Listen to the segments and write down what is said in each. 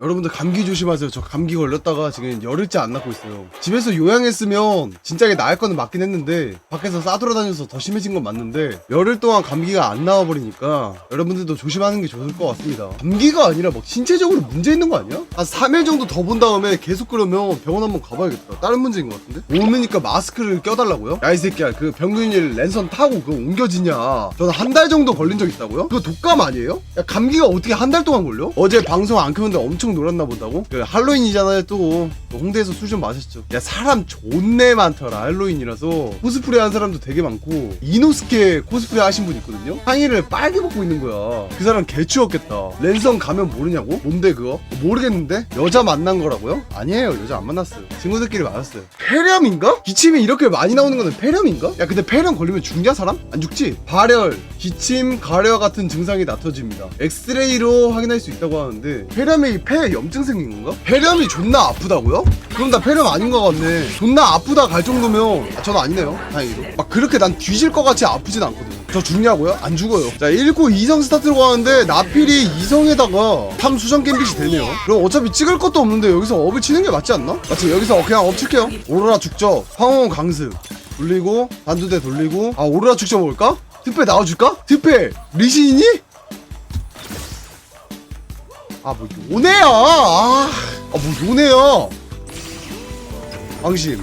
여러분들 감기 조심하세요. 저 감기 걸렸다가 지금 열흘째 안 낫고 있어요. 집에서 요양했으면 진작에 나을 거는 맞긴 했는데 밖에서 싸돌아다녀서 더 심해진 건 맞는데 열흘 동안 감기가 안 나와버리니까 여러분들도 조심하는 게 좋을 것 같습니다. 감기가 아니라 막 신체적으로 문제 있는 거 아니야? 한 3일 정도 더 본 다음에 계속 그러면 병원 한번 가봐야겠다. 다른 문제인 것 같은데? 오면니까 마스크를 껴달라고요? 야 이 새끼야 그 병균일 랜선 타고 그거 옮겨지냐? 저는 한 달 정도 걸린 적 있다고요? 그거 독감 아니에요? 야 감기가 어떻게 한 달 동안 걸려? 어제 방송 안 켰는데 엄청 놀았나 본다고? 그 할로윈이잖아요 또 홍대에서 술 좀 마셨죠 야 사람 존내 많더라 할로윈이라서 코스프레 한 사람도 되게 많고 이노스케 코스프레 하신 분 있거든요 상의를 빨개 벗고 있는 거야 그 사람 개 추웠겠다 랜선 가면 모르냐고? 뭔데 그거? 모르겠는데? 여자 만난 거라고요? 아니에요 여자 안 만났어요 친구들끼리 만났어요 폐렴인가? 기침이 이렇게 많이 나오는 거는 폐렴인가? 야 근데 폐렴 걸리면 죽냐 사람? 안 죽지? 발열, 기침, 가래와 같은 증상이 나타집니다 엑스레이로 확인할 수 있다고 하는데 폐렴이 폐에 염증 생긴 건가? 폐렴이 존나 아프다고요? 그럼 나 폐렴 아닌 것 같네 존나 아프다 갈 정도면 아, 저는 아니네요 다행히도 막 그렇게 난 뒤질 것 같이 아프진 않거든요 저 죽냐고요? 안 죽어요 자 1구 2성 스타트로 가는데 나필이 2성에다가 3 수정 갬빗이 되네요 그럼 어차피 찍을 것도 없는데 여기서 업을 치는 게 맞지 않나? 맞지 여기서 그냥 업 칠게요 오로라 축적 황혼 강습 돌리고 단두대 돌리고 아 오로라 축적 먹을까? 특패 나와줄까? 특패 리신이니? 아뭐 요네야 아뭐 요네야 방심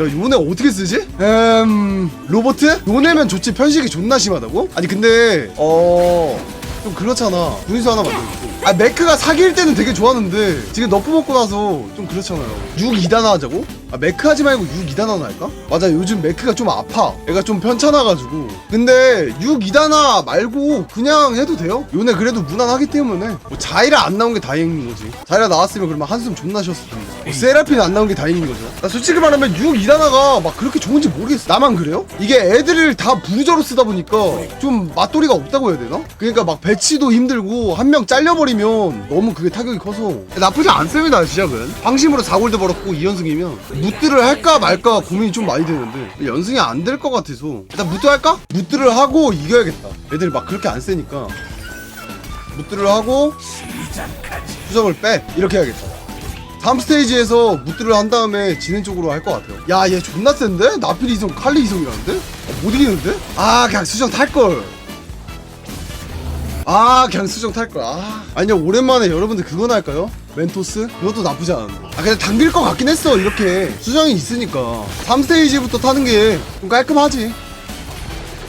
야 요네 어떻게 쓰지? 음 로버트? 요네면 좋지 편식이 존나 심하다고? 아니 근데 어... 좀 그렇잖아 분수 하나 만들고 아 매크가 사기일 때는 되게 좋았는데 지금 너프 먹고 나서 좀 그렇잖아요 6 2단화 하자고? 아 매크 하지 말고 6 2단화 할까? 맞아 요즘 매크가 좀 아파. 애가 좀 편찮아가지고. 근데 6 2단화 말고 그냥 해도 돼요? 요네 그래도 무난하기 때문에. 뭐 자이라 안 나온 게 다행인 거지. 자이라 나왔으면 그러면 한숨 존나 쉬었을 텐데 뭐 세라핀 안 나온 게 다행인 거죠. 나 솔직히 말하면 6 2단화가 막 그렇게 좋은지 모르겠어. 나만 그래요? 이게 애들을 다 부저로 쓰다 보니까 좀 맛돌이가 없다고 해야 되나? 그러니까 막 배치도 힘들고 한 명 잘려버리면 너무 그게 타격이 커서. 나쁘지 않습니다 시작은. 방심으로 4골드 벌었고 2연승이면 무트를 할까 말까 고민이 좀 많이 되는데 연승이 안 될 것 같아서 일단 무트 할까? 무트를 하고 이겨야겠다 애들 막 그렇게 안 세니까 무트를 하고 수정을 빼 이렇게 해야겠다 다음 스테이지에서 무트를 한 다음에 지는 쪽으로 할 것 같아요 야 얘 존나 센데? 나필 이성 칼리 이성이라는데? 어, 못 이기는데? 아 그냥 수정 탈걸 아 그냥 수정 탈걸 아 아니요 오랜만에 여러분들 그거나 할까요? 멘토스? 그것도 나쁘지 않은데 아 근데 당길 것 같긴 했어 이렇게. 수정이 있으니까. 3스테이지부터 타는 게 좀 깔끔하지.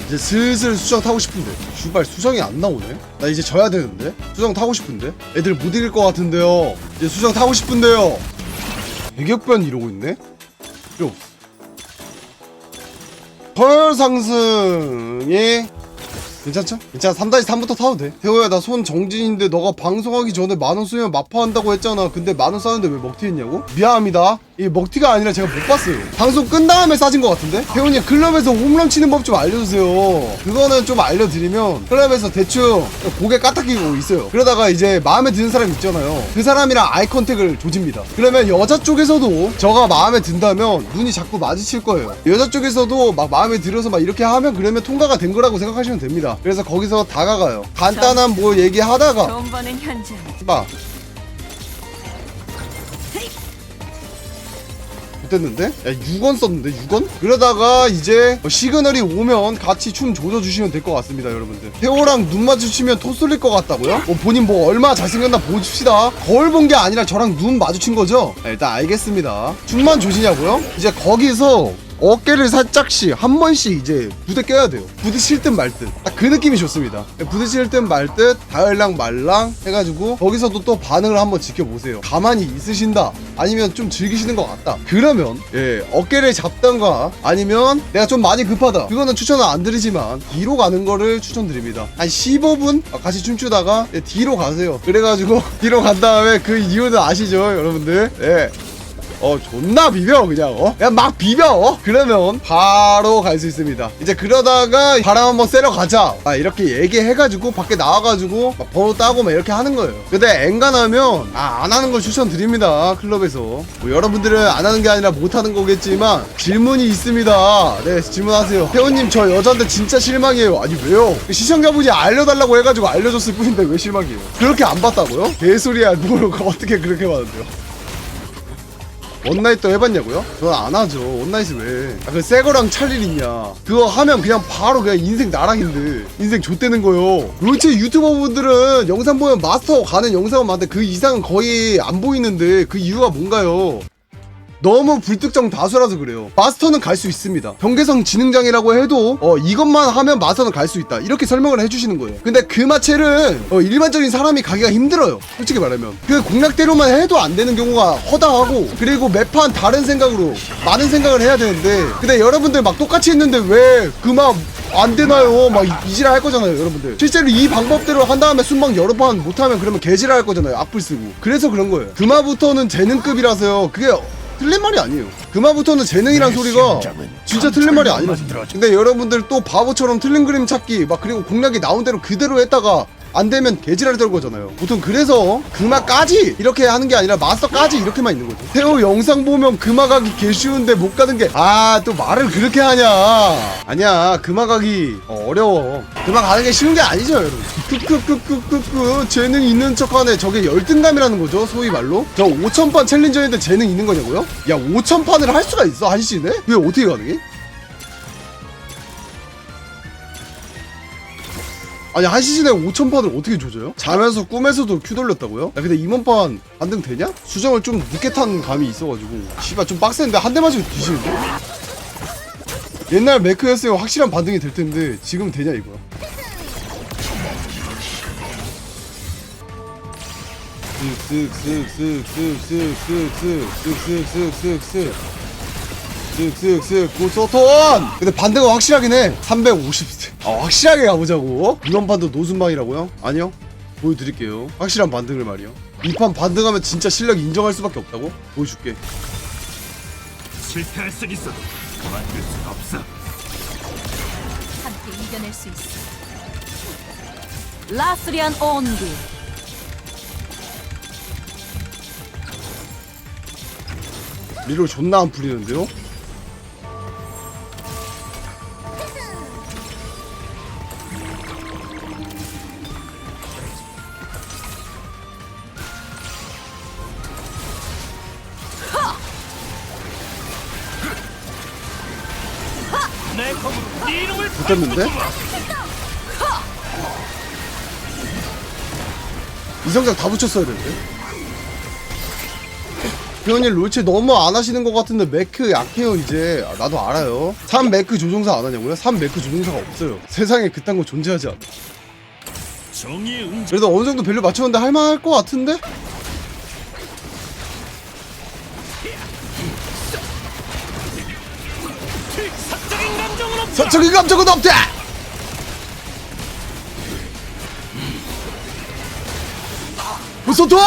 이제 슬슬 수정 타고 싶은데. 슈발 수정이 안 나오네? 나 이제 져야 되는데? 수정 타고 싶은데? 애들 못 이길 것 같은데요. 이제 수정 타고 싶은데요. 배격변 이러고 있네? 필요 상승이 괜찮죠? 괜찮아. 3-3부터 타도 돼. 태호야 나 손 정진인데 너가 방송하기 전에 만원 쓰면 마파한다고 했잖아. 근데 만원 싸는데 왜 먹튀 했냐고? 미안합니다. 이 먹튀가 아니라 제가 못 봤어요. 방송 끝 다음에 싸진 것 같은데? 태훈이 클럽에서 홈런 치는 법 좀 알려주세요. 그거는 좀 알려드리면 클럽에서 대충 고개 까딱이고 있어요. 그러다가 이제 마음에 드는 사람 있잖아요. 그 사람이랑 아이 컨택을 조집니다. 그러면 여자 쪽에서도 저가 마음에 든다면 눈이 자꾸 마주칠 거예요. 여자 쪽에서도 막 마음에 들어서 막 이렇게 하면 그러면 통과가 된 거라고 생각하시면 됩니다 그래서 거기서 다가가요 간단한 뭐 얘기하다가 돈 버는 현장. 봐. 됐는데? 야 6원 썼는데 6원? 그러다가 이제 뭐 시그널이 오면 같이 춤 조져주시면 될 것 같습니다 여러분들 태호랑 눈 마주치면 토 쏠릴 것 같다고요? 뭐 본인 뭐 얼마 잘생겼나 보십시다 거울 본 게 아니라 저랑 눈 마주친 거죠? 네, 일단 알겠습니다 춤만 조지냐고요? 이제 거기서 어깨를 살짝씩 한 번씩 이제 부대 껴야 돼요. 부딪힐 듯 말 듯. 딱 그 느낌이 좋습니다. 부딪힐 듯 말듯 다을랑 말랑 해가지고 거기서도 또 반응을 한번 지켜보세요. 가만히 있으신다 아니면 좀 즐기시는 것 같다. 그러면 예 어깨를 잡던가 아니면 내가 좀 많이 급하다. 그거는 추천은 안 드리지만 뒤로 가는 거를 추천드립니다. 한 15분 같이 춤추다가 예, 뒤로 가세요. 그래가지고 뒤로 간 다음에 그 이유는 아시죠 여러분들? 예 어 존나 비벼 그냥 어? 그냥 막 비벼 어? 그러면 바로 갈 수 있습니다. 이제 그러다가 바람 한번 쐬러 가자. 아 이렇게 얘기해가지고 밖에 나와가지고 막 번호 따고 막 이렇게 하는 거예요. 근데 엔간하면 아 안 하는 걸 추천드립니다 클럽에서. 뭐 여러분들은 안 하는 게 아니라 못 하는 거겠지만 질문이 있습니다. 네 질문하세요. 태호님 저 여자인데 진짜 실망이에요. 아니 왜요? 시청자분이 알려달라고 해가지고 알려줬을 뿐인데 왜 실망이에요? 그렇게 안 봤다고요? 개소리야. 뭘 어떻게 그렇게 봤는데요 원나잇도 해봤냐고요? 저는 안 하죠. 원나잇을 왜? 아, 그 새거랑 찰일 있냐? 그거 하면 그냥 바로 그냥 인생 나락인데 인생 좆되는 거요. 롤체 유튜버 분들은 영상 보면 마스터 가는 영상은 많은데 그 이상은 거의 안 보이는데 그 이유가 뭔가요? 너무 불특정 다수라서 그래요. 마스터는 갈 수 있습니다. 경계성 지능장이라고 해도 어 이것만 하면 마스터는 갈 수 있다. 이렇게 설명을 해주시는 거예요. 근데 그 마체는 어, 일반적인 사람이 가기가 힘들어요. 솔직히 말하면 그 공략대로만 해도 안 되는 경우가 허다하고 그리고 매판 다른 생각으로 많은 생각을 해야 되는데 근데 여러분들 막 똑같이 했는데 왜 그만 안 되나요? 막 이- 이지랄 할 거잖아요, 여러분들. 실제로 이 방법대로 한 다음에 순방 여러 번 못하면 그러면 개지랄 할 거잖아요, 악플 쓰고. 그래서 그런 거예요. 그마부터는 재능급이라서요. 그게 틀린 말이 아니에요. 그마부터는 재능이란 소리가 진짜 틀린 말이 아니라서. 근데 여러분들 또 바보처럼 틀린 그림 찾기 막 그리고 공략이 나온 대로 그대로 했다가 안 되면 개지랄 떨 거잖아요. 보통 그래서 금화까지 이렇게 하는 게 아니라 마스터까지 이렇게만 있는 거죠. 태호 영상 보면 금화 가기 개 쉬운데 못 가는 게 아 또 말을 그렇게 하냐? 아니야 금화 가기 어, 어려워. 금화 가는 게 쉬운 게 아니죠, 여러분. 크크크크크크 재능 있는 척하네. 저게 열등감이라는 거죠, 소위 말로. 저 5천판 챌린저인데 재능 있는 거냐고요? 야 5천판을 할 수가 있어 한 시즌에? 왜 어떻게 가능해? 아니 한 시즌에 5천판을 어떻게 조져요? 자면서 꿈에서도 큐 돌렸다고요? 야 근데 이번판 반등 되냐? 수정을 좀 늦게 탄 감이 있어가지고 씨발 좀 빡센데 한 대 맞으면 뒤지는데? 옛날 매크였으면 확실한 반등이 될 텐데 지금 되냐 이거야 쓱쓱쓱쓱쓱쓱쓱쓱쓱쓱쓱쓱쓱쓱쓱 쓱쓱쓱 고소톤 근데 반대가 확실하긴 해 350 아 확실하게 가보자고 이번 판도 노순방이라고요? 아니요 보여드릴게요 확실한 반등을 말이요 이 판 반등하면 진짜 실력 인정할 수밖에 없다고? 보여줄게 실패할 순 있어도 그만둘 순 없어. 함께 이겨낼 수 있어. 라스리안 온기. 리롤 존나 안 풀리는데요? 붙었는데? 이성장 다 붙였어야 되는데? 표현이 롤체 너무 안 하시는 것 같은데 매크 약해요 이제 아, 나도 알아요 3 매크 조종사 안 하냐고요? 3 매크 조종사가 없어요 세상에 그딴 거 존재하지 않아 그래도 어느 정도 밸류 맞췄는데 할만할 것 같은데? 서적인 감정은 없다! 무소돈!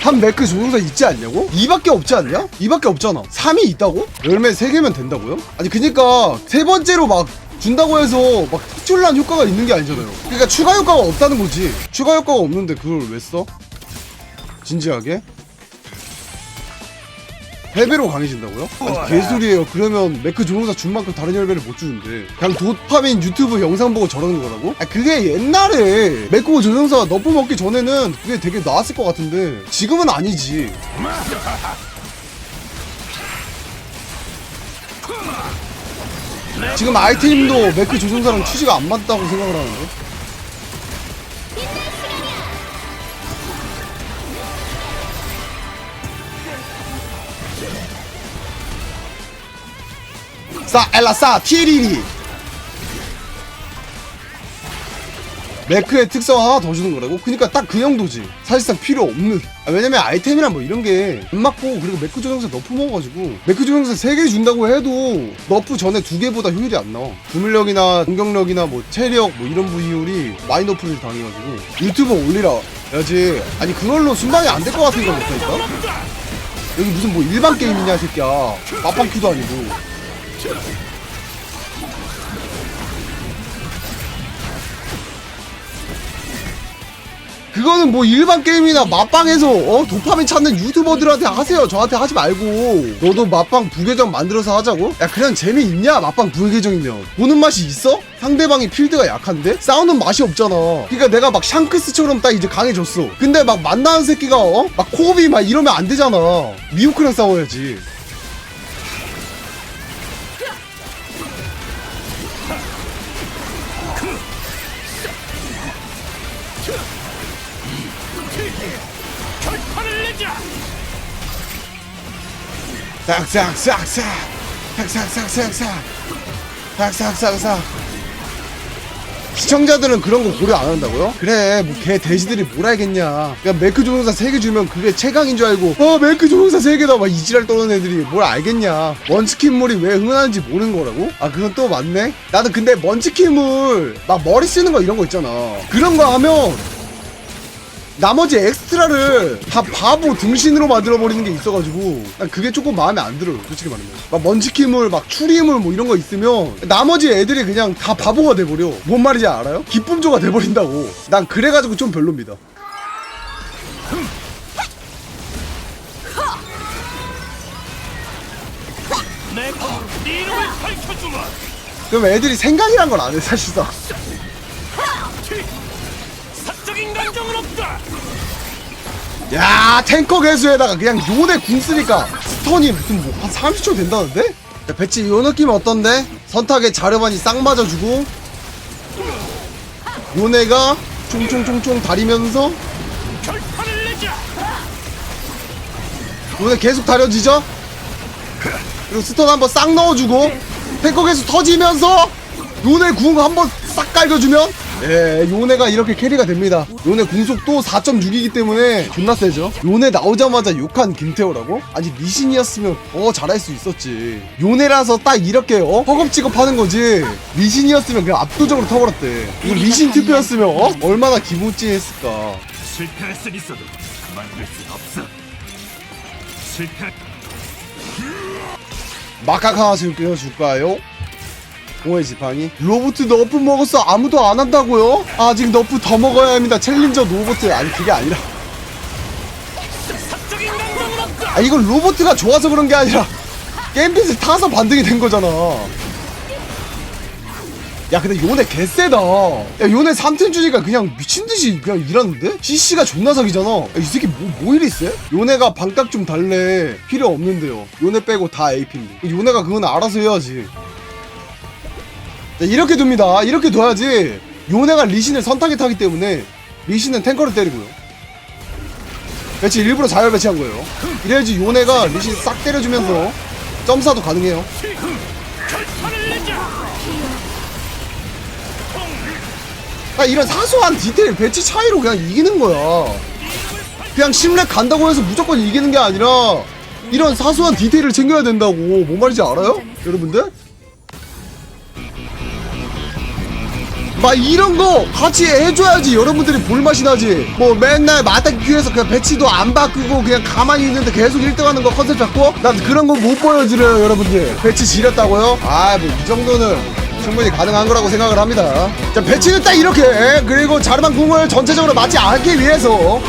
한 매크 조종사 있지 않냐고? 2밖에 없지 않냐? 2밖에 없잖아 3이 있다고? 열매 3개면 된다고요? 아니 그니까 세 번째로 막 준다고 해서 막 특출난 효과가 있는 게 아니잖아요 그러니까 추가 효과가 없다는 거지 추가 효과가 없는데 그걸 왜 써? 진지하게? 패배로 강해진다고요? 아니 개소리예요. 그러면 매크 조종사 준 만큼 다른 열배를 못 주는데. 그냥 도파민 유튜브 영상 보고 저러는 거라고? 아 그게 옛날에 매크 조종사 너프 먹기 전에는 그게 되게 나았을 것 같은데. 지금은 아니지. 지금 아이템도 매크 조종사랑 취지가 안 맞다고 생각을 하는데 싸 엘라 싸 티에리리. 매크의 특성 하나 더 주는 거라고? 그니까 딱 그 정도지. 사실상 필요 없는. 아, 왜냐면 아이템이랑 뭐 이런 게 안 맞고 그리고 매크 조정사 너프 먹어가지고 매크 조정사 3개 준다고 해도 너프 전에 2개보다 효율이 안 나와. 구물력이나 공격력이나 뭐 체력 뭐 이런 부위율이 많이 너프를 당해가지고 유튜브 올리라 야지. 아니 그걸로 순방이 안 될 것 같은 거 못하니까? 여기 무슨 뭐 일반 게임이냐 이 새끼야. 마빵큐도 아니고 그거는 뭐 일반 게임이나 맛빵에서 어? 도파민 찾는 유튜버들한테 하세요. 저한테 하지 말고. 너도 맛빵 부계정 만들어서 하자고? 야 그냥 재미있냐? 맛빵 부계정이면. 보는 맛이 있어? 상대방이 필드가 약한데? 싸우는 맛이 없잖아. 그러니까 내가 막 샹크스처럼 딱 이제 강해졌어. 근데 막 만나는 새끼가 어? 막 코업이 막 이러면 안 되잖아. 미호크랑 싸워야지 싹싹싹싹 싹싹싹싹싹 싹싹싹싹 시청자들은 그런 거 고려 안 한다고요? 그래 뭐 걔 돼지들이 뭘 알겠냐 그냥 메크 조종사 3개 주면 그게 최강인 줄 알고 어 메크 조종사 3개다 막 이지랄 떠는 애들이 뭘 알겠냐 먼치킨물이 왜 흥하는지 모르는 거라고? 아 그건 또 맞네 나는 근데 먼치킨물 막 머리 쓰는 거 이런 거 있잖아 그런 거 하면 나머지 엑스트라를 다 바보 등신으로 만들어버리는 게 있어가지고 난 그게 조금 마음에 안 들어요 솔직히 말하면. 막 먼치키물 막 추리물 뭐 이런 거 있으면 나머지 애들이 그냥 다 바보가 돼버려. 뭔 말인지 알아요? 기쁨조가 돼버린다고. 난 그래가지고 좀 별로입니다. 그럼 애들이 생각이란 걸 안 해 사실상 인 감정은 없다. 야 탱커 개수에다가 그냥 요네 궁 쓰니까 스턴이 무슨 뭐 한 30초 된다는데? 야, 배치 요 느낌 어떤데? 선탁에 자르반이 싹 맞아주고 요네가 총총총총 다리면서 결판을 내자. 요네 계속 다려지죠? 그리고 스턴 한번 싹 넣어주고 탱커 개수 터지면서 요네 궁 한번 싹 깔겨주면 예, 요네가 이렇게 캐리가 됩니다. 요네 궁속도 4.6이기 때문에 존나 세죠. 요네 나오자마자 욕한 김태호라고? 아니 리신이었으면 더 잘할 수 있었지. 요네라서 딱 이렇게 어? 허겁지겁 하는 거지. 리신이었으면 그냥 압도적으로 터버렸대. 이거 리신 투표였으면 어? 얼마나 기분찡했을까. 실패할 순 있어도 그만둘 순 없어. 실패. 마카카 지금 끓여줄까요? 공의 지팡이? 로보트 너프 먹었어. 아무도 안 한다고요? 아직 너프 더 먹어야 합니다. 챌린저 로보트 아니 그게 아니라. 아 이건 로보트가 좋아서 그런 게 아니라. 게임핏을 타서 반등이 된 거잖아. 야 근데 요네 개쎄다. 야 요네 3템 주니까 그냥 미친듯이 그냥 일하는데? CC가 존나 사기잖아. 야, 이 새끼 뭐, 뭐 이리 쎄? 요네가 반값 좀 달래. 필요 없는데요. 요네 빼고 다 AP인데. 요네가 그건 알아서 해야지 자, 이렇게 둡니다 이렇게 둬야지 요네가 리신을 선타게 타기 때문에 리신은 탱커를 때리고요 배치 일부러 자열 배치한 거예요 이래야지 요네가 리신 싹 때려주면서 점사도 가능해요. 아 이런 사소한 디테일 배치 차이로 그냥 이기는 거야. 그냥 심렉 간다고 해서 무조건 이기는 게 아니라 이런 사소한 디테일을 챙겨야 된다고. 뭔 말인지 알아요? 여러분들? 막 이런 거 같이 해줘야지. 여러분들이 볼맛이 나지. 뭐 맨날 마딱 큐에서 그냥 배치도 안 바꾸고 그냥 가만히 있는데 계속 1등 하는 거 컨셉 잡고? 난 그런 거 못 보여드려요 여러분들. 배치 지렸다고요? 아 뭐 이 정도는 충분히 가능한 거라고 생각을 합니다. 자 배치는 딱 이렇게. 그리고 자르만 궁을 전체적으로 맞지 않기 위해서.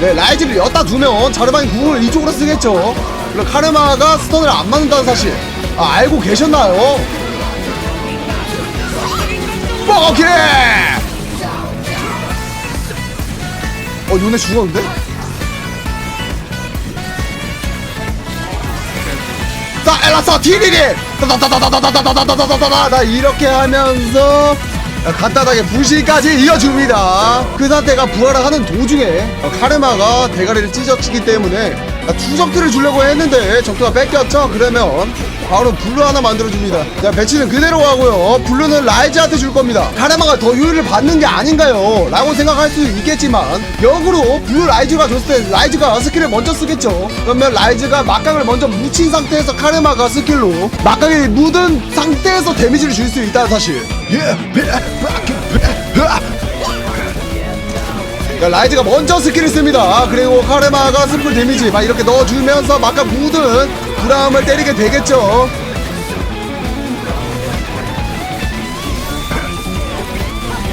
네 라이즈를 엿다 두면 자르만 궁을 이쪽으로 쓰겠죠. 그리고 카르마가 스턴을 안 맞는다는 사실. 아 알고 계셨나요? 뻐개! 어, 요네 죽었는데? 자, 엘라서 디디디! 다다다다다다다다다다다다다 이렇게 하면서 간단하게 부실까지 이어줍니다. 그 상태가 부활을 하는 도중에 어, 카르마가 대가리를 찢어치기 때문에 추적트를 주려고 했는데 적트가 뺏겼죠? 그러면 바로 블루 하나 만들어줍니다. 자, 배치는 그대로 가고요. 블루는 라이즈한테 줄 겁니다. 카르마가 더 효율을 받는 게 아닌가요? 라고 생각할 수 있겠지만 역으로 블루 라이즈가 줬을 때 라이즈가 스킬을 먼저 쓰겠죠. 그러면 라이즈가 막강을 먼저 묻힌 상태에서 카르마가 스킬로 막강이 묻은 상태에서 데미지를 줄 수 있다는 사실. 예, 그러니까 라이즈가 먼저 스킬을 씁니다. 그리고 카레마가 스풀 데미지 막 이렇게 넣어주면서 막가 굳은 브라움을 때리게 되겠죠.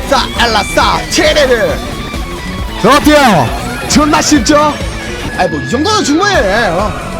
싸 알라 싸 체레르 어때요? 존나 쉽죠? 아이 뭐 이 정도는 충분해. 어.